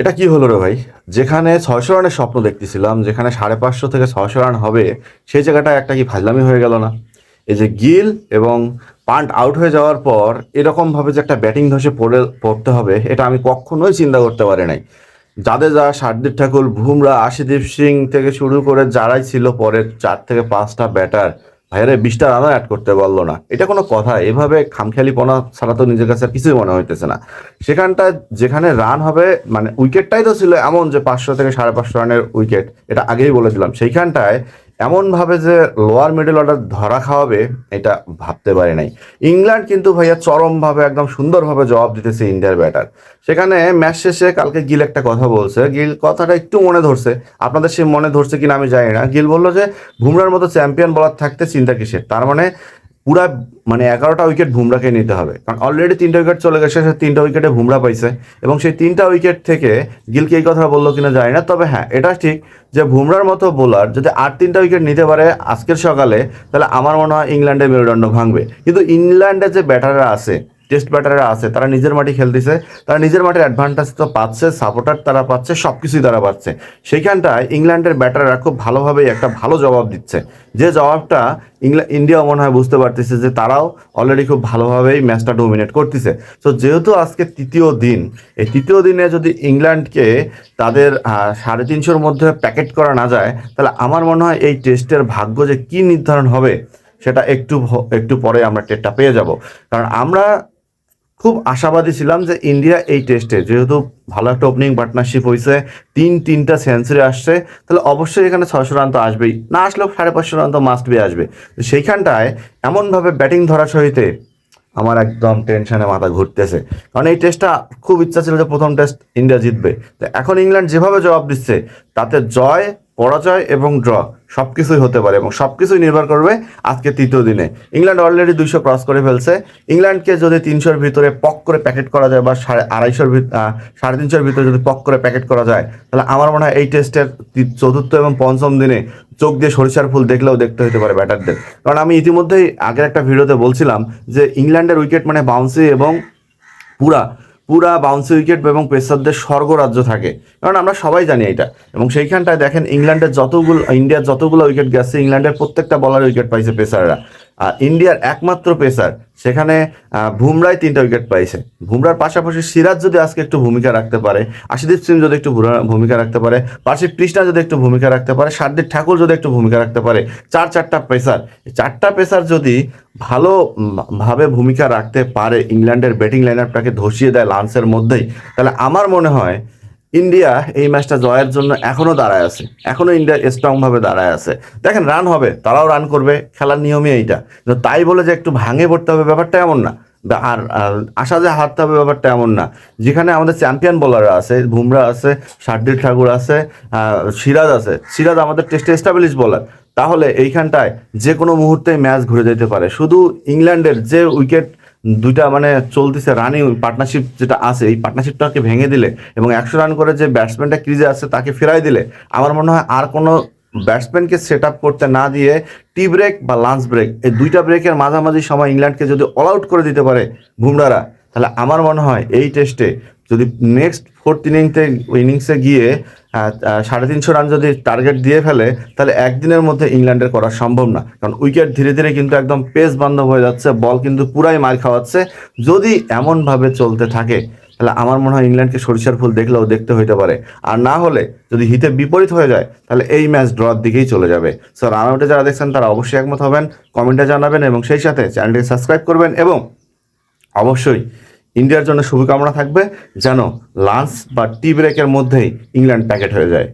এটা কি হলো রে ভাই? যেখানে ছয়শো রানের স্বপ্ন দেখতেছিলাম, যেখানে সাড়ে পাঁচশো থেকে ছয়শো রান হবে, সেই জায়গাটায় একটা কি ফাজলামি হয়ে গেল না? এই যে গিল এবং পান্ট আউট হয়ে যাওয়ার পর এরকমভাবে যে একটা ব্যাটিং ধসে পড়ে, পড়তে হবে, এটা আমি কখনোই চিন্তা করতে পারি নাই। জাদেজা শারদীপ ঠাকুর, বুমরা, আশিদীপ সিং থেকে শুরু করে যারাই ছিল পরের চার থেকে পাঁচটা ব্যাটার ভাইয়ারে বিশটা রানও অ্যাড করতে পারল না। এটা কোনো কথা, এভাবে খামখেয়ালি খামখেয়ালিপনা ছাড়া তো নিজের কাছে কিছুই মনে হইতেছে না। সেখানটা যেখানে রান হবে মানে উইকেটটাই তো ছিল এমন যে পাঁচশো থেকে সাড়ে পাঁচশো রানের উইকেট এটা আগেই বলেছিলাম। সেইখানটায় এমনভাবে যে লোয়ার মিডল অর্ডার ধরা খাওয়াবে, এটা ভাবতে পারি নাই। ইংল্যান্ড কিন্তু ভাইয়া চরমভাবে, একদম সুন্দরভাবে জবাব দিতেছে ইন্ডিয়ার ব্যাটার সেখানে ম্যাচ শেষে কালকে গিল একটা কথা বলছে। গিল কথাটা একটু মনে ধরছে। আপনাদের সে মনে ধরছে কিনা আমি জানি না। গিল বলল যে বুমরার মতো চ্যাম্পিয়ন বলার থাকতে চিন্তা কিসের? তার মানে পুরা মানে এগারোটা উইকেট বুমরাকে নিতে হবে। কারণ অলরেডি তিনটা উইকেট চলে গেছে, সে তিনটা উইকেটে ভুমরা পাইছে। এবং সেই তিনটা উইকেট থেকে গিলকে এই কথা বলল কিনা জানি না, তবে হ্যাঁ এটা ঠিক যে বুমরার মতো বোলার যদি আর তিনটা উইকেট নিতে পারে আজকের সকালে, তাহলে আমার মনে হয় ইংল্যান্ডের মেরুদণ্ড ভাঙবে। কিন্তু ইংল্যান্ডে যে ব্যাটাররা আছে টেস্ট ব্যাটাররা আছে, তারা নিজের মাঠে খেলতেছে তারা নিজের মাঠের অ্যাডভান্টেজ তো পাচ্ছে সাপোর্টার তারা পাচ্ছে সব কিছুই তারা পাচ্ছে। সেইখানটায় ইংল্যান্ডের ব্যাটাররা খুব ভালোভাবেই একটা ভালো জবাব দিচ্ছে। যে জবাবটা ইংল্যান্ড ইন্ডিয়া মনে হয় বুঝতে পারতেছে যে তারাও অলরেডি খুব ভালোভাবেই ম্যাচটা ডোমিনেট করতেছে। তো যেহেতু আজকে তৃতীয় দিন, এই তৃতীয় দিনে যদি ইংল্যান্ডকে তাদের সাড়ে তিনশোর মধ্যে প্যাকেট করা না যায়, তাহলে আমার মনে হয় এই টেস্টের ভাগ্য যে কি নির্ধারণ হবে, সেটা একটু একটু পরে আমরা টেটটা পেয়ে যাব। কারণ আমরা খুব আশাবাদী ছিলাম যে ইন্ডিয়া এই টেস্টে যেহেতু ভালো একটা ওপেনিং পার্টনারশিপ হয়েছে, তিন, তিনটা সেঞ্চুরি আসছে, তাহলে অবশ্যই এখানে ছয়শো রান তো আসবেই। না আসলেও সাড়ে পাঁচশো রান তো মাস্ট বি আসবে। সেইখানটায় এমনভাবে ব্যাটিং ধরা সহিতে আমার একদম টেনশনে মাথা ঘুরতেছে। কারণ এই টেস্টটা খুব ইচ্ছা ছিল যে প্রথম টেস্ট ইন্ডিয়া জিতবে। তো এখন ইংল্যান্ড যেভাবে জবাব দিচ্ছে, তাতে জয়, পরাজয় এবং ড্র সব কিছুই হতে পারে এবং সব কিছুই নির্ভর করবে আজকে তৃতীয় দিনে। ইংল্যান্ড অলরেডি দুইশো ক্রস করে ফেলছে। ইংল্যান্ডকে যদি তিনশোর ভিতরে পক করে প্যাকেট করা যায় বা সাড়ে আড়াইশোর সাড়ে তিনশোর ভিতরে যদি পক করে প্যাকেট করা যায়, তাহলে আমার মনে হয় এই টেস্টের চতুর্থ এবং পঞ্চম দিনে চোখ দিয়ে সরিষার ফুল দেখলেও দেখতে হতে পারে ব্যাটারদের কারণ আমি ইতিমধ্যেই আগের একটা ভিডিওতে বলছিলাম যে ইংল্যান্ডের উইকেট মানে বাউন্সি এবং পুরা। পুরা বাউন্সি উইকেট এবং পেসারদের স্বর্গরাজ্য থাকে। কারণ আমরা সবাই জানি এটা। এবং সেইখানটায় দেখেন, ইংল্যান্ডের যতগুলো, ইন্ডিয়ার যতগুলো উইকেট গেছে, ইংল্যান্ডের প্রত্যেকটা বলার উইকেট পাইছে পেসাররা। ইন্ডিয়ার একমাত্র পেসার সেখানে আহ, বুমরাই তিনটা উইকেট পাইছে। বুমরার পাশাপাশি সিরাজ যদি আজকে একটু ভূমিকা রাখতে পারে আশিদীপ সিং যদি একটু ভূমিকা রাখতে পারে পার্শ্বিক কৃষ্ণা যদি একটু ভূমিকা রাখতে পারে শারদীপ ঠাকুর যদি একটু ভূমিকা রাখতে পারে চার চারটা পেসার। চারটা পেসার যদি ভালো ভাবে ভূমিকা রাখতে পারে ইংল্যান্ডের ব্যাটিং লাইনারটাকে ধসিয়ে দেয় লান্সের মধ্যেই তাহলে আমার মনে হয় ইন্ডিয়া এই ম্যাচটা জয়ের জন্য এখনও দাঁড়ায় আছে। এখনও ইন্ডিয়া স্ট্রং ভাবে দাঁড়ায় আছে। দেখেন রান হবে, তারাও রান করবে, খেলার নিয়মই এইটা। কিন্তু তাই বলে যে একটু ভাঙে পড়তে হবে ব্যাপারটা এমন না। আর আর আশা যে হারতে হবে ব্যাপারটা এমন না। যেখানে আমাদের চ্যাম্পিয়ন বোলাররা আছে, বুমরা আছে শার্দুল ঠাকুর আছে সিরাজ আছে, সিরাজ আমাদের টেস্টে এস্টাবলিশ বোলার তাহলে এইখানটায় যে কোনো মুহূর্তে ম্যাচ ঘুরে যেতে পারে। শুধু ইংল্যান্ডের যে উইকেট দুইটা মানে চলতেছে রানিং পার্টনারশিপ যেটা আছে, এই পার্টনারশিপটাকে ভেঙে দিলে এবং একশো রান করে যে ব্যাটসম্যানটা ক্রিজে আছে তাকে ফেরাই দিলে, আমার মনে হয় আর কোনো ব্যাটসম্যানকে সেট আপ করতে না দিয়ে টি ব্রেক বা লাঞ্চ ব্রেক এই দুইটা ব্রেকের মাঝামাঝি সময় ইংল্যান্ডকে যদি অল আউট করে দিতে পারে বুমরারা তাহলে আমার মনে হয় এই টেস্টে যদি নেক্সট ফোর্থ ইনিংসে ইনিংসে গিয়ে সাড়ে তিনশো রান যদি টার্গেট দিয়ে ফেলে, তাহলে একদিনের মধ্যে ইংল্যান্ডের করা সম্ভব না। কারণ উইকেট ধীরে ধীরে কিন্তু একদম পেস বান্ধব হয়ে যাচ্ছে, বল কিন্তু পুরাই মার খাওয়াচ্ছে। যদি এমনভাবে চলতে থাকে, তাহলে আমার মনে হয় ইংল্যান্ডকে সরিষার ফুল দেখলেও দেখতে হইতে পারে। আর না হলে যদি হিতে বিপরীত হয়ে যায়, তাহলে এই ম্যাচ ড্রর দিকেই চলে যাবে। সো রান যারা দেখছেন, তারা অবশ্যই একমত হবেন। কমেন্টে জানাবেন এবং সেই সাথে চ্যানেলটিকে সাবস্ক্রাইব করবেন এবং অবশ্যই ইন্ডিয়ার জন্য শুভকামনা থাকবে যেন লাঞ্চ বা টি ব্রেকের মধ্যেই ইংল্যান্ড প্যাকেট হয়ে যায়।